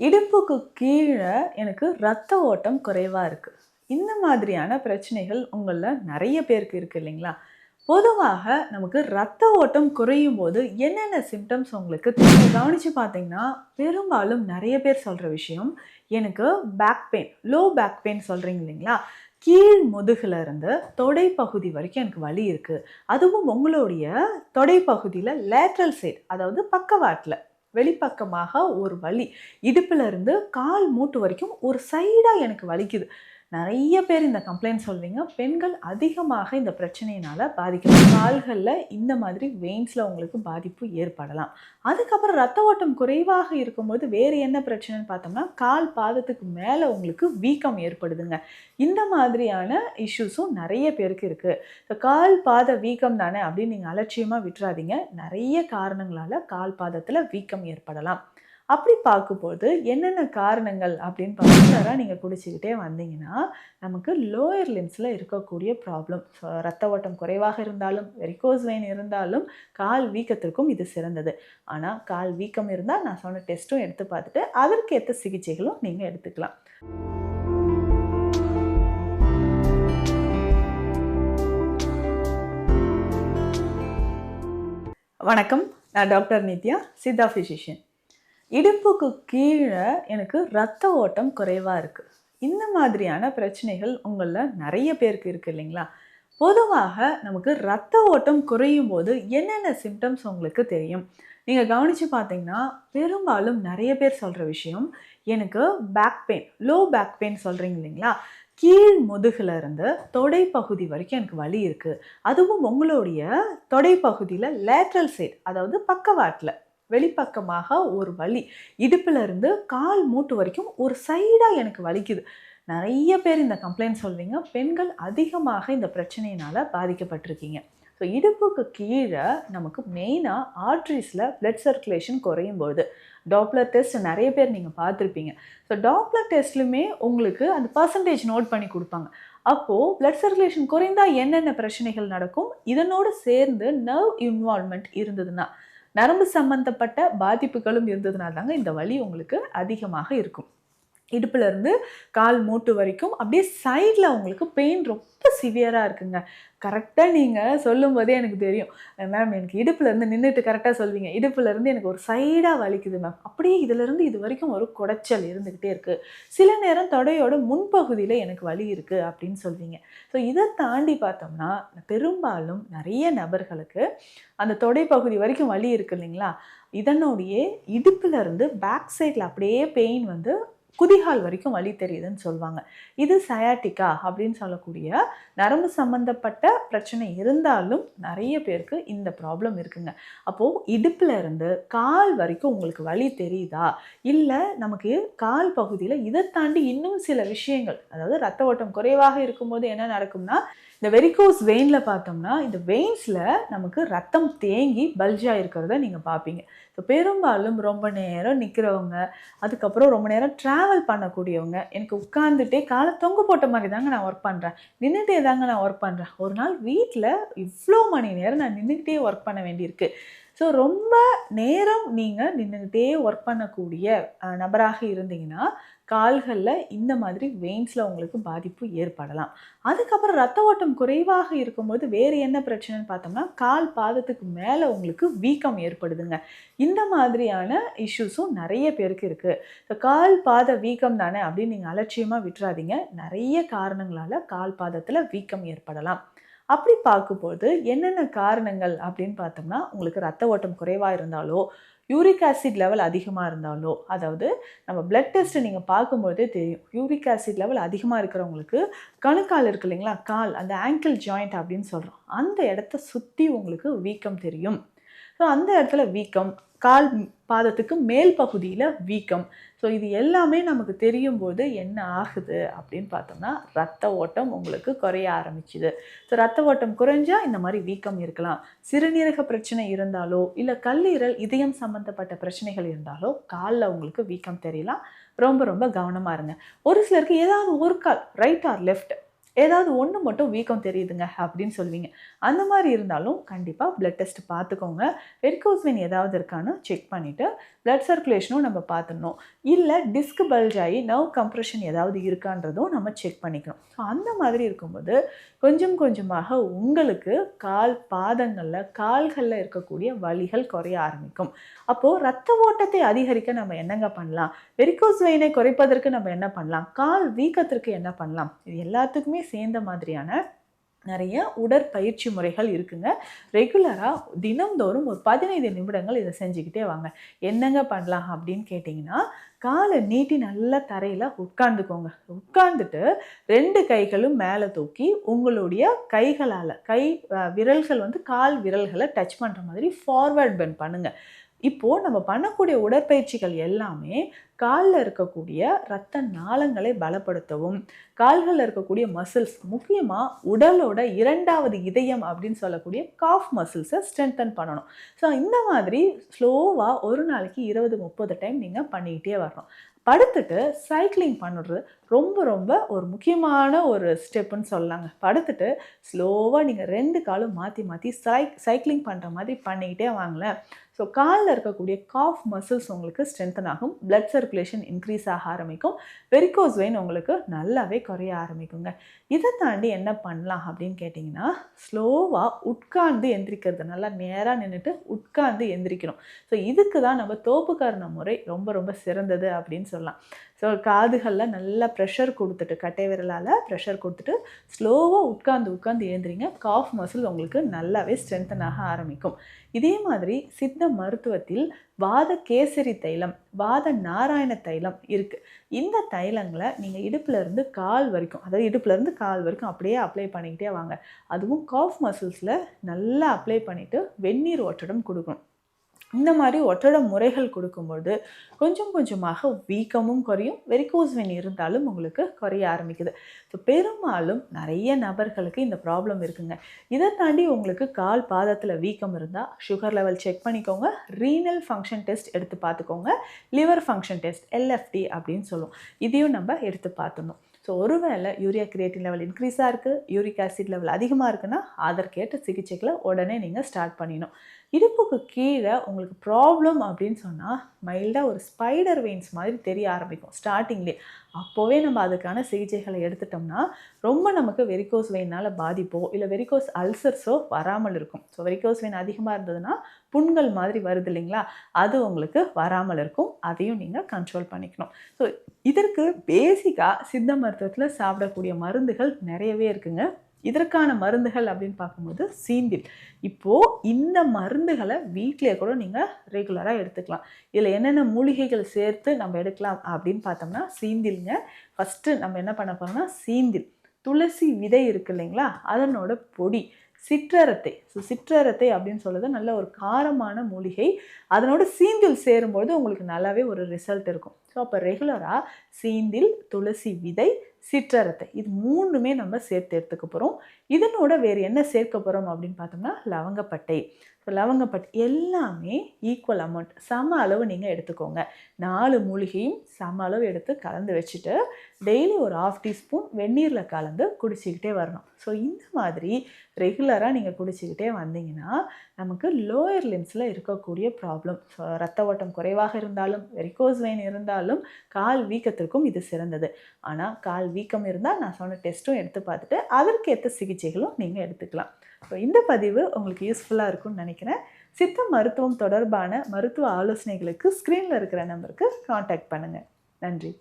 இடுப்புக்கு கீழே எனக்கு ரத்த ஓட்டம் குறைவாக இருக்குது இந்த மாதிரியான பிரச்சனைகள் உங்களில் நிறைய பேருக்கு இருக்குது இல்லைங்களா? பொதுவாக நமக்கு ரத்த ஓட்டம் குறையும் போது என்னென்ன சிம்டம்ஸ் உங்களுக்கு தெரியும்? கவனித்து பார்த்தீங்கன்னா பெரும்பாலும் நிறைய பேர் சொல்கிற விஷயம் எனக்கு back pain low back pain சொல்கிறீங்க இல்லைங்களா? கீழ் முதுகில் இருந்து தொடை பகுதி வரைக்கும் எனக்கு வலி இருக்குது அதுவும் உங்களுடைய தொடை பகுதியில் லேட்ரல் சைடு அதாவது பக்கவாட்டில். வெளிப்பக்கமாக ஒரு வலி. இடுப்புல இருந்து கால் மூட்டு வரைக்கும் ஒரு சைடாக எனக்கு வலிக்குது. நிறைய பேர் இந்த கம்ப்ளைண்ட் சொல்வீங்க. பெண்கள் அதிகமாக இந்த பிரச்சனையினால் பாதிக்கலாம் கால்களில் இந்த மாதிரி வெயின்ஸில் உங்களுக்கு பாதிப்பு ஏற்படலாம். அதுக்கப்புறம் ரத்த ஓட்டம் குறைவாக இருக்கும்போது வேறு என்ன பிரச்சனைன்னு பார்த்தோம்னா கால் பாதத்துக்கு மேலே உங்களுக்கு வீக்கம் ஏற்படுதுங்க. இந்த மாதிரியான இஷ்யூஸும் நிறைய பேருக்கு இருக்குது ஸோ கால் பாத வீக்கம் தானே அப்படின்னு நீங்கள் அலட்சியமாக விட்டுறாதீங்க. நிறைய காரணங்களால் கால் பாதத்தில் வீக்கம் ஏற்படலாம். அப்படி பார்க்கும்போது என்னென்ன காரணங்கள் அப்படின்னு பர்டிகுலராக நீங்கள் குடிச்சிக்கிட்டே வந்தீங்கன்னா நமக்கு லோயர் லிம்ஸில் இருக்கக்கூடிய ப்ராப்ளம் ஸோ ரத்த ஓட்டம் குறைவாக இருந்தாலும் வெரிகோஸ் வெயின் இருந்தாலும் கால் வீக்கத்திற்கும் இது சிறந்தது. ஆனால் கால் வீக்கம் இருந்தால் நான் சொன்ன டெஸ்ட்டும் எடுத்து பார்த்துட்டு அதற்கேற்ற சிகிச்சைகளும் நீங்கள் எடுத்துக்கலாம். வணக்கம். நான் டாக்டர் நித்யா சித்தா ஃபிசிஷியன் இடுப்புக்கு கீழே எனக்கு ரத்த ஓட்டம் குறைவாக இருக்குது இந்த மாதிரியான பிரச்சனைகள் உங்களில் நிறைய பேருக்கு இருக்குது இல்லைங்களா? பொதுவாக நமக்கு ரத்த ஓட்டம் குறையும் போது என்னென்ன சிம்டம்ஸ் உங்களுக்கு தெரியும்? நீங்கள் கவனித்து பார்த்தீங்கன்னா பெரும்பாலும் நிறைய பேர் சொல்கிற விஷயம் எனக்கு back pain low back pain சொல்கிறீங்க இல்லைங்களா? கீழ் முதுகில் இருந்து தொடை பகுதி வரைக்கும் எனக்கு வலி இருக்குது அதுவும் உங்களுடைய தொடை பகுதியில் லேட்ரல் சைடு அதாவது பக்கவாட்டில். வெளிப்பக்கமாக ஒரு வலி. இடுப்பிலிருந்து கால் மூட்டு வரைக்கும் ஒரு சைடாக எனக்கு வலிக்குது. நிறைய பேர் இந்த கம்ப்ளைண்ட் சொல்வீங்க. பெண்கள் அதிகமாக இந்த பிரச்சனையினால் பாதிக்கப்பட்டிருக்கீங்க. ஸோ இடுப்புக்கு கீழே நமக்கு மெயினாக ஆர்ட்ரிஸில் பிளட் சர்க்குலேஷன் குறையும் போது டாப்லர் டெஸ்ட் நிறைய பேர் நீங்கள் பார்த்துருப்பீங்க. ஸோ டாப்லர் டெஸ்ட்லையுமே உங்களுக்கு அந்த பர்சன்டேஜ் நோட் பண்ணி கொடுப்பாங்க. அப்போது பிளட் சர்க்குலேஷன் குறைந்தால் என்னென்ன பிரச்சனைகள் நடக்கும்? இதனோடு சேர்ந்து நர்வ் இன்வால்மெண்ட் இருந்ததுன்னா நரம்பு சம்பந்தப்பட்ட பாதிப்புகளும் இருந்ததுனால தாங்க இந்த வலி உங்களுக்கு அதிகமாக இருக்கும். இடுப்புலேருந்து கால் மூட்டு வரைக்கும் அப்படியே சைடில் உங்களுக்கு பெயின் ரொம்ப சிவியராக இருக்குங்க. கரெக்டாக நீங்கள் சொல்லும் போதே எனக்கு தெரியும். மேம் எனக்கு இடுப்புலேருந்து நின்றுட்டு கரெக்டாக சொல்வீங்க. இடுப்புலேருந்து எனக்கு ஒரு சைடாக வலிக்குது மேம் அப்படியே இதிலேருந்து இது வரைக்கும் ஒரு குடைச்சல் இருந்துக்கிட்டே இருக்குது சில நேரம் தொடையோட முன்பகுதியில் எனக்கு வலி இருக்குது அப்படின்னு சொல்வீங்க. ஸோ இதை தாண்டி பார்த்தோம்னா பெரும்பாலும் நிறைய நபர்களுக்கு அந்த தொடை பகுதி வரைக்கும் வலி இருக்கு இல்லைங்களா? இதனுடைய இடுப்புலேருந்து பேக் சைடில் அப்படியே பெயின் வந்து குதிகால் வரைக்கும் வலி தெரியுதுன்னு சொல்லுவாங்க இது சயாட்டிக்கா அப்படின்னு சொல்லக்கூடிய நரம்பு சம்பந்தப்பட்ட பிரச்சனை இருந்தாலும் நிறைய பேருக்கு இந்த ப்ராப்ளம் இருக்குங்க. அப்போது இடுப்பில் இருந்து கால் வரைக்கும் உங்களுக்கு வலி தெரியுதா? இல்லை நமக்கு கால் பகுதியில் இதை தாண்டி இன்னும் சில விஷயங்கள் அதாவது ரத்த ஓட்டம் குறைவாக இருக்கும்போது என்ன நடக்கும்னா இந்த வெரிகோஸ் வெயினில் பார்த்தோம்னா இந்த வெயின்ஸில் நமக்கு ரத்தம் தேங்கி பல்ஜாக இருக்கிறத நீங்கள் பார்ப்பீங்க. ஸோ பெரும்பாலும் ரொம்ப நேரம் நிற்கிறவங்க அதுக்கப்புறம் ரொம்ப நேரம் ட்ராவல் பண்ணக்கூடியவங்க எனக்கு உட்காந்துட்டே காலை தொங்க போட்ட மாதிரி தாங்க நான் ஒர்க் பண்ணுறேன் நின்றுட்டே தாங்க நான் ஒர்க் பண்ணுறேன் ஒரு நாள் வீட்டில் இவ்வளோ மணி நேரம் நான் நின்றுக்கிட்டே ஒர்க் பண்ண வேண்டியிருக்கு. ஸோ ரொம்ப நேரம் நீங்கள் நின்றுக்கிட்டே ஒர்க் பண்ணக்கூடிய நபராக இருந்தீங்கன்னா கால்களில் இந்த மாதிரி வெயின்ஸில் உங்களுக்கு பாதிப்பு ஏற்படலாம். அதுக்கப்புறம் ரத்த ஓட்டம் குறைவாக இருக்கும்போது வேறு என்ன பிரச்சனைன்னு பார்த்தோம்னா கால் பாதத்துக்கு மேலே உங்களுக்கு வீக்கம் ஏற்படுதுங்க. இந்த மாதிரியான இஷ்யூஸும் நிறைய பேருக்கு இருக்குது ஸோ கால் பாத வீக்கம் தானே அப்படின்னு நீங்கள் அலட்சியமாக விட்டுறாதீங்க. நிறைய காரணங்களால் கால் பாதத்தில் வீக்கம் ஏற்படலாம். அப்படி பார்க்கும்போது என்னென்ன காரணங்கள் அப்படின்னு பார்த்தோம்னா உங்களுக்கு ரத்த ஓட்டம் குறைவாக இருந்தாலோ யூரிக் ஆசிட் லெவல் அதிகமாக இருந்தாலோ அதாவது நம்ம பிளட் டெஸ்ட்டை நீங்கள் பார்க்கும்போதே தெரியும். யூரிக் ஆசிட் லெவல் அதிகமாக இருக்கிறவங்களுக்கு கணுக்கால் இருக்கு இல்லைங்களா? கால் அந்த ஆங்கிள் ஜாயிண்ட் அப்படின்னு சொல்கிறோம் அந்த இடத்த சுற்றி உங்களுக்கு வீக்கம் தெரியும். ஸோ அந்த இடத்துல வீக்கம் கால் பாதத்துக்கு மேல் பகுதியில் வீக்கம். ஸோ இது எல்லாமே நமக்கு தெரியும் போது என்ன ஆகுது அப்படின்னு பார்த்தோம்னா ரத்த ஓட்டம் உங்களுக்கு குறைய ஆரம்பிச்சுது. ஸோ ரத்த ஓட்டம் குறைஞ்சால் இந்த மாதிரி வீக்கம் இருக்கலாம். சிறுநீரக பிரச்சனை இருந்தாலோ இல்லை கல்லீரல் இதயம் சம்மந்தப்பட்ட பிரச்சனைகள் இருந்தாலோ காலில் உங்களுக்கு வீக்கம் தெரியலாம். ரொம்ப ரொம்ப கவனமாக இருங்க. ஒரு சிலருக்கு ஏதாவது ஒரு கால் ரைட் ஆர் லெஃப்ட் ஏதாவது ஒன்று மட்டும் வீக்கம் தெரியுதுங்க அப்படின்னு சொல்லுவீங்க. அந்த மாதிரி இருந்தாலும் கண்டிப்பாக பிளட் டெஸ்ட் பார்த்துக்கோங்க வெரிகோஸ் வெயின் ஏதாவது இருக்கான்னு செக் பண்ணிவிட்டு பிளட் சர்க்குலேஷனும் நம்ம பார்த்துடணும் இல்லை டிஸ்க் பல்ஜ் ஆகி நர்வ் கம்ப்ரெஷன் ஏதாவது இருக்கான்றதும் நம்ம செக் பண்ணிக்கணும். ஸோ அந்த மாதிரி இருக்கும்போது கொஞ்சம் கொஞ்சமாக உங்களுக்கு கால் பாதங்களில் கால்களில் இருக்கக்கூடிய வலிகள் குறைய ஆரம்பிக்கும். அப்போது ரத்த ஓட்டத்தை அதிகரிக்க நம்ம என்னங்க பண்ணலாம்? வெரிகோஸ் வெயினை குறைப்பதற்கு நம்ம என்ன பண்ணலாம்? கால் வீக்கத்திற்கு என்ன பண்ணலாம்? இது எல்லாத்துக்குமே சேர்ந்த மாதிரியான நிறைய உடற்பயிற்சி முறைகள் இருக்குங்க. ரெகுலராக தினம்தோறும் ஒரு பதினைந்து நிமிடங்கள் இதை செஞ்சுக்கிட்டே வாங்க. என்னங்க பண்ணலாம் அப்படின்னு கேட்டிங்கன்னா காலை நீட்டி நல்லா தரையில் உட்காந்துக்கோங்க உட்காந்துட்டு ரெண்டு கைகளும் மேலே தூக்கி உங்களுடைய கைகளால் கை விரல்கள் வந்து கால் விரல்களை டச் பண்ணுற மாதிரி ஃபார்வர்ட் பெண்ட் பண்ணுங்கள் இப்போது நம்ம பண்ணக்கூடிய உடற்பயிற்சிகள் எல்லாமே காலில் இருக்கக்கூடிய இரத்த நாளங்களை பலப்படுத்தவும் கால்களில் இருக்கக்கூடிய மசில்ஸ் முக்கியமாக உடலோட இரண்டாவது இதயம் அப்படின்னு சொல்லக்கூடிய காஃப் மசில்ஸை ஸ்ட்ரென்தன் பண்ணணும். ஸோ இந்த மாதிரி ஸ்லோவாக ஒரு நாளைக்கு இருபது முப்பது டைம் நீங்கள் பண்ணிக்கிட்டே வரணும். படுத்துட்டு சைக்கிளிங் பண்ணுறது ரொம்ப ரொம்ப ஒரு முக்கியமான ஒரு ஸ்டெப்புன்னு சொல்லலாங்க. படுத்துட்டு ஸ்லோவாக நீங்கள் ரெண்டு காலும் மாற்றி மாற்றி சைக் சைக்கிளிங் பண்ணுற மாதிரி பண்ணிக்கிட்டே வாங்களேன். ஸோ காலில் இருக்கக்கூடிய காஃப் மசில்ஸ் உங்களுக்கு ஸ்ட்ரென்தன் ஆகும். பிளட் சர்க்குலேஷன் இன்க்ரீஸ் ஆக ஆரம்பிக்கும். வெரிகோஸ் வெயின் உங்களுக்கு நல்லாவே குறைய ஆரம்பிக்குங்க. இதை தாண்டி என்ன பண்ணலாம் அப்படின்னு கேட்டிங்கன்னா ஸ்லோவாக உட்கார்ந்து எந்திரிக்கிறது. நல்லா நேராக நின்றுட்டு உட்கார்ந்து எந்திரிக்கணும். ஸோ இதுக்கு தான் நம்ம தோப்புக்காரண முறை ரொம்ப ரொம்ப சிறந்தது அப்படின்னு சொல்லலாம். ஸோ காதுகளில் நல்லா ப்ரெஷர் கொடுத்துட்டு கட்டை விரலால் ப்ரெஷர் கொடுத்துட்டு ஸ்லோவாக உட்காந்து உட்காந்து ஏந்திரிங்க. காஃப் மசில் உங்களுக்கு நல்லாவே ஸ்ட்ரென்தன் ஆக ஆரம்பிக்கும். இதே மாதிரி சித்த மருத்துவத்தில் வாத கேசரி தைலம் வாத நாராயண தைலம் இருக்குது இந்த தைலங்களை நீங்கள் இடுப்புலேருந்து கால் வரைக்கும் அதாவது இடுப்புலேருந்து கால் வரைக்கும் அப்படியே அப்ளை பண்ணிக்கிட்டே வாங்க. அதுவும் காஃப் மசில்ஸில் நல்லா அப்ளை பண்ணிவிட்டு வெந்நீர் ஓட்டடம் கொடுக்கணும். இந்த மாதிரி ஒற்றட முறைகள் கொடுக்கும்போது கொஞ்சம் கொஞ்சமாக வீக்கமும் குறையும் வெரிகோஸ் வெயின் இருந்தாலும் உங்களுக்கு குறைய ஆரம்பிக்குது. ஸோ பெரும்பாலும் நிறைய நபர்களுக்கு இந்த ப்ராப்ளம் இருக்குங்க. இதை தாண்டி உங்களுக்கு கால் பாதத்தில் வீக்கம் இருந்தால் சுகர் லெவல் செக் பண்ணிக்கோங்க. ரீனல் ஃபங்க்ஷன் டெஸ்ட் எடுத்து பார்த்துக்கோங்க. லிவர் ஃபங்க்ஷன் டெஸ்ட் எல்எஃப்டி அப்படின்னு சொல்லுவோம் இதையும் நம்ம எடுத்து பார்த்துடணும். ஸோ ஒருவேளை யூரியா கிரியேட்டின் லெவல் இன்க்ரீஸாக இருக்குது யூரிக் ஆசிட் லெவல் அதிகமாக இருக்குன்னா அதற்கேற்ற சிகிச்சைகளை உடனே நீங்கள் ஸ்டார்ட் பண்ணிடணும். இடுப்புக்கு கீழே உங்களுக்கு ப்ராப்ளம் அப்படின்னு சொன்னால் மைல்டாக ஒரு ஸ்பைடர் வெயின்ஸ் மாதிரி தெரிய ஆரம்பிக்கும். ஸ்டார்டிங்லேயே அப்போவே நம்ம அதுக்கான சிகிச்சைகளை எடுத்துட்டோம்னா ரொம்ப நமக்கு வெரிகோஸ் வெயினால் பாதிப்போ இல்லை வெரிகோஸ் அல்சர்ஸோ வராமல் இருக்கும். ஸோ வெரிகோஸ் வெயின் அதிகமாக இருந்ததுன்னா புண்கள் மாதிரி வருது இல்லைங்களா? அது உங்களுக்கு வராமல் இருக்கும். அதையும் நீங்கள் கண்ட்ரோல் பண்ணிக்கணும். ஸோ இதற்கு பேசிக்காக சித்த மருத்துவத்தில் சாப்பிடக்கூடிய மருந்துகள் நிறையவே இருக்குங்க. இதற்கான மருந்துகள் அப்படின்னு பார்க்கும்போது சீந்தில் இப்போது இந்த மருந்துகளை வீட்டிலே கூட நீங்கள் ரெகுலராக எடுத்துக்கலாம். இதில் என்னென்ன மூலிகைகள் சேர்த்து நம்ம எடுக்கலாம் அப்படின்னு பார்த்தோம்னா சீந்தில்ங்க ஃபஸ்ட்டு நம்ம என்ன பண்ண போகிறோம்னா சீந்தில் துளசி விதை இருக்கு இல்லைங்களா? அதனோட பொடி. சிற்றரத்தை. ஸோ சிற்றரத்தை அப்படின்னு சொல்கிறது நல்ல ஒரு காரமான மூலிகை. அதனோட சீந்தில் சேரும்பொழுது உங்களுக்கு நல்லாவே ஒரு ரிசல்ட் இருக்கும். ஸோ அப்போ ரெகுலராக சீந்தில் துளசி விதை சிற்றரத்தை. இது மூணுமே நம்ம சேர்த்து எடுத்துக்க போகிறோம் இதனோட வேறு என்ன சேர்க்க போகிறோம் அப்படின்னு பார்த்தோம்னா லவங்கப்பட்டை. ஸோ லவங்கப்பட்டை எல்லாமே ஈக்குவல் அமௌண்ட் சம அளவு நீங்கள் எடுத்துக்கோங்க. நாலு மூலிகையும் சம அளவு எடுத்து கலந்து வச்சுட்டு டெய்லி ஒரு ஆஃப் டீஸ்பூன் வெந்நீரில் கலந்து குடிச்சிக்கிட்டே வரணும். ஸோ இந்த மாதிரி ரெகுலராக நீங்கள் குடிச்சிக்கிட்டே வந்தீங்கன்னா நமக்கு லோயர் லிம்ஸில் இருக்கக்கூடிய ப்ராப்ளம் ஸோ ரத்த ஓட்டம் குறைவாக இருந்தாலும் வெரிகோஸ் வெயின் இருந்தாலும் கால் வீக்கத்திற்கும் இது சிறந்தது. ஆனால் கால் வீக்கம் இருந்தால் நான் சொன்ன டெஸ்ட்டும் எடுத்து பார்த்துட்டு அதற்கேற்ற சிகிச்சைகளும் நீங்கள் எடுத்துக்கலாம். ஸோ இந்த பதிவு உங்களுக்கு யூஸ்ஃபுல்லாக இருக்கும்னு நினைக்கிறேன். சித்த மருத்துவம் தொடர்பான மருத்துவ ஆலோசனைகளுக்கு ஸ்க்ரீனில் இருக்கிற நம்பருக்கு காண்டாக்ட் பண்ணுங்கள் நன்றி.